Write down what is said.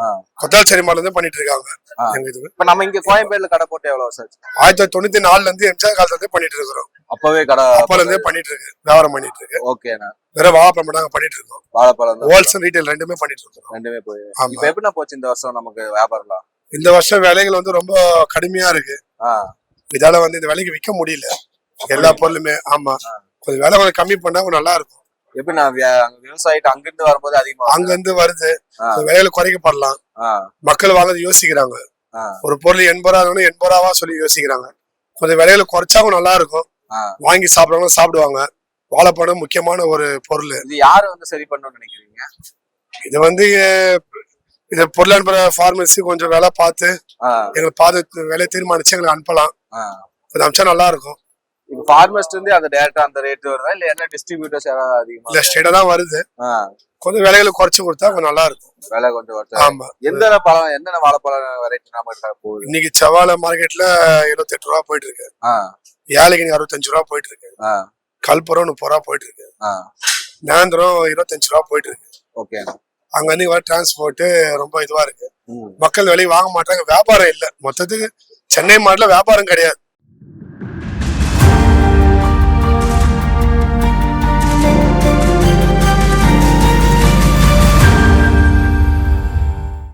மாடல இருந்து பண்ணிட்டு இருக்காங்க ஆ. எங்க இது இப்ப நம்ம இங்க கோயம்பேடுல கடை போட்டு எவ்வளவு வருஷம் ஆயிரத்தி தொள்ளாயிரத்தி தொண்ணூத்தி நாலுல இருந்து எம்ஜிஆர் காலத்துல இருந்து பண்ணிட்டு இருக்கிறோம் அப்பவே கடை அப்போல இருந்தே பண்ணிட்டு இருக்கு வியாபாரம் பண்ணிட்டு இருக்கு ஓகேண்ணா வேற வாழைப்பழம் நாங்க பண்ணிட்டு இருக்கோம் வாழைப்பழம் ஹோல்சேல் ரீட்டைல் ரெண்டுமே பண்ணிட்டு இருக்கோம் ரெண்டுமே போய். இப்ப எப்படிண்ணா போச்சு இந்த வருஷம் நமக்கு வியாபாரம்லாம்? இந்த வருஷம் விலைகள் வந்து ரொம்ப கடுமையா இருக்கு. இதால வந்து இந்த விலைக்கு விற்க முடியல. எல்லா பொருளுமே ஆமா. கொஞ்சம் விலை கொஞ்சம் கம்மி பண்ணா கொஞ்சம் நல்லா இருக்கும். எப்படி நான் விவசாயிட்டு அங்கிருந்து வரும்போது அதிகமா அங்க இருந்து வருது. கொஞ்சம் விலைகளை குறைக்கப்படலாம். மக்கள் வாங்குறது யோசிக்கிறாங்க. ஒரு பொருள் எண்பது ரூபா எண்பது ரூபாவா சொல்லி யோசிக்கிறாங்க. கொஞ்சம் விலைகளை குறைச்சா கொஞ்சம் நல்லா இருக்கும். வாங்கி சாப்பிடுறவங்க சாப்பிடுவாங்க. வாழைப்பழம் முக்கியமான ஒரு பொருள். இது யாரு வந்து சரி பண்ணணும்னு நினைக்கிறீங்க? இது வந்து இது பொருள் அனுப்புற ஃபார்மசி கொஞ்சம் விலை பார்த்து ஆ. எங்களுக்கு பார்த்து விலை தீர்மானிச்சு எங்களுக்கு அனுப்பலாம். அது அனுப்பிச்சா நல்லா இருக்கும் இப்ப ஃபார்மஸ்ட் இருந்து அந்த டேரக்டா அந்த ரேட் வருதா? இல்ல என்ன டிஸ்ட்ரிபியூட்டர்ஸ் யாராவது அதிகமா இல்ல ஸ்டேட்டா தான் வருது. கொஞ்சம் விலைகளை குறைச்சு கொடுத்தா கொஞ்சம் நல்லா இருக்கும். விலை கொஞ்சம் குறைச்சா ஆமா. எந்த பழம் என்னென்ன வாழைப்பழம் வெரைட்டி நம்ம போகுது? இன்னைக்கு செவ்வாழை மார்க்கெட்ல இருபத்தெட்டு ரூபா போயிட்டு இருக்கு. ஏழைக்கு அறுபத்தஞ்சு ரூபா போயிட்டு இருக்கு. கல்புரம் முப்பது ரூபா போயிட்டு இருக்கு. நேந்திரம் இருபத்தஞ்சு ரூபா போயிட்டு இருக்கு. ஓகே. அங்க வர டிரான்ஸ்போர்ட் ரொம்ப இதுவா இருக்கு. மக்கள் விலையை வாங்க மாட்டாங்க. வியாபாரம் இல்ல. மொத்தத்துக்கு சென்னை மாடல வியாபாரம் கிடையாது.